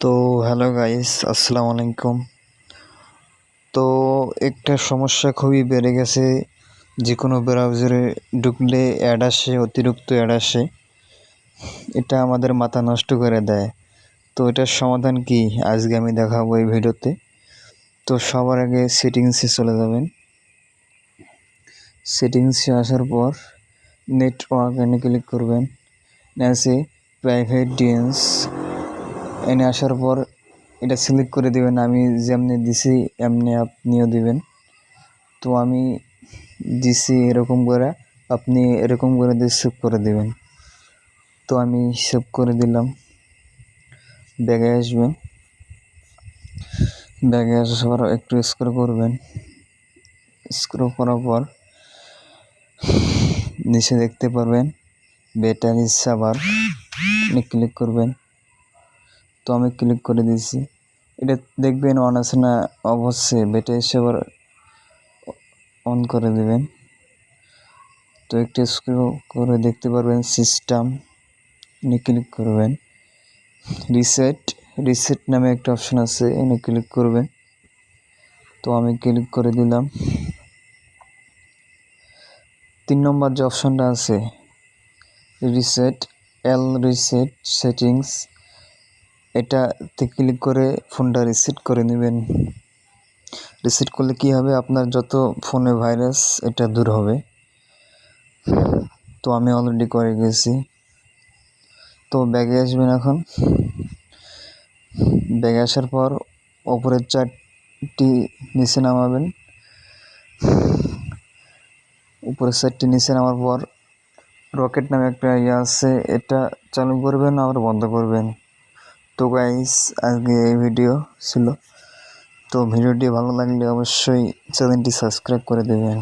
তো hello guys, আসসালামু আলাইকুম। তো একটা সমস্যা খুবই বেড়ে গেছে যে কোনো ব্রাউজারে ঢুকলে অ্যাড আসে, অতিরিক্ত অ্যাড আসে, এটা আমাদের মাথা নষ্ট করে দেয়। তো এটার সমাধান কি? আজকে আমি দেখাবো এই ভিডিওতে। তো সবার আগে সেটিংসে চলে যাবেন। সেটিংসে আসার পর নেটওয়ার্ক এনে ক্লিক করবেন। এসে প্রাইভেট ডিএনস এনে আসার পর এটা সিলেক্ট করে দেবেন, আমি যেমনি দিছি এমনি আপনিও দিবেন। তো আমি দিছি এরকম করে, আপনি এরকম করে দিয়ে সেভ করে দেবেন। তো আমি সেভ করে দিলাম। ব্যাগে আসবেন। ব্যাগে আসার পর একটু স্ক্রো করবেন। স্ক্রো করার পর নিচে দেখতে পারবেন ব্যাটারি সাবার ক্লিক করবেন। তো আমি ক্লিক করে দিয়েছি। এটা দেখবেন অন আছে না অবশ্যই ব্যাটারি সাবার অন করে দেবেন। তো একটু স্ক্রো করে দেখতে পারবেন সিস্টেম ক্লিক করবেন। রিসেট রিসেট নামে একটা অপশন আছে, এনে ক্লিক করবেন। তো আমি ক্লিক করে দিলাম। তিন নম্বর যে অপশনটা আছে রিসেট এল রিসেট সেটিংস এটাতে ক্লিক করে ফোনটা রিসেট করে নেবেন। রিসেট করলে কি হবে? আপনার যত ফোনে ভাইরাস এটা দূর হবে। তো আমি অলরেডি করে গেছি। তো ব্যাগে আসবেন এখন। ব্যাগে আসার পর ওপরের চারটি নিচে নামাবেন। উপরের সাইডটি নিচে নামার পর রকেট নামে একটা ইয়ে আছে, এটা চালু করবেন, আবার বন্ধ করবেন। তো গাইস আজকে এই ভিডিও ছিল। তো ভিডিওটি ভালো লাগলে অবশ্যই চ্যানেলটি সাবস্ক্রাইব করে দেবেন।